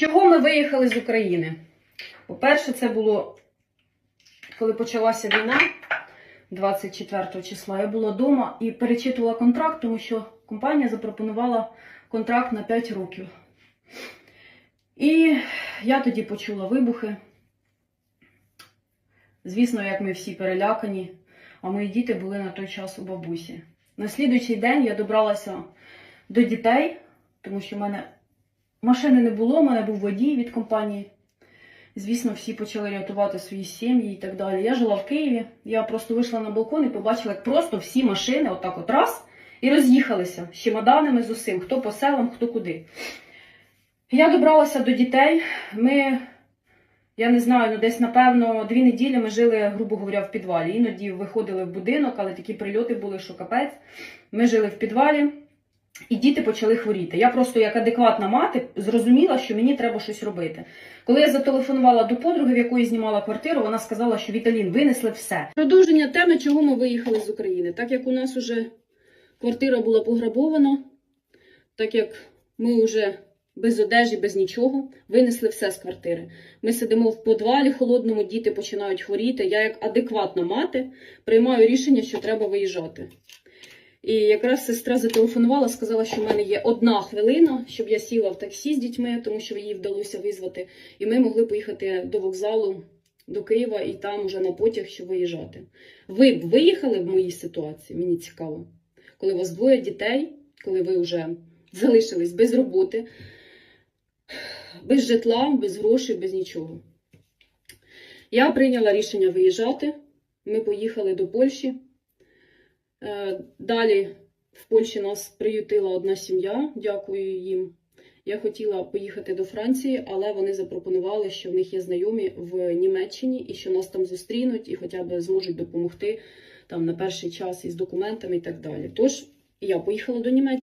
Чого ми виїхали з України? По-перше, це було, коли почалася війна 24 числа. Я була вдома і перечитувала контракт, тому що компанія запропонувала контракт на 5 років. І я тоді почула вибухи. Звісно, як ми всі перелякані, а мої діти були на той час у бабусі. На слідуючий день я добралася до дітей, тому що в мене машини не було, у мене був водій від компанії. Звісно, всі почали рятувати свої сім'ї і так далі. Я жила в Києві, я просто вийшла на балкон і побачила, як просто всі машини отак от раз і роз'їхалися з чемоданами з усім, хто по селам, хто куди. Я добралася до дітей. Ми, я не знаю, ну десь, напевно, дві неділі ми жили, грубо говоря, в підвалі. Іноді виходили в будинок, але такі прильоти були, що капець. Ми жили в підвалі, і діти почали хворіти. Я просто, як адекватна мати, зрозуміла, що мені треба щось робити. Коли я зателефонувала до подруги, в якої знімала квартиру, вона сказала, що Віталін винесли все. Продовження теми, чого ми виїхали з України. Так як у нас уже квартира була пограбована, так як ми вже без одежі, без нічого, винесли все з квартири. Ми сидимо в подвалі холодному, діти починають хворіти. Я, як адекватна мати, приймаю рішення, що треба виїжджати. І якраз сестра зателефонувала, сказала, що в мене є одна хвилина, щоб я сіла в таксі з дітьми, тому що їй вдалося визвати. І ми могли поїхати до вокзалу до Києва і там уже на потяг, щоб виїжджати. Ви б виїхали в моїй ситуації? Мені цікаво. Коли у вас двоє дітей, коли ви вже залишились без роботи, без житла, без грошей, без нічого. Я прийняла рішення виїжджати. Ми поїхали до Польщі. Е, Далі в Польщі нас приютила одна сім'я, дякую їм. Я хотіла поїхати до Франції, але вони запропонували, що в них є знайомі в Німеччині і що нас там зустрінуть і хоча б зможуть допомогти там на перший час із документами і так далі. Тож я поїхала до Німеччини.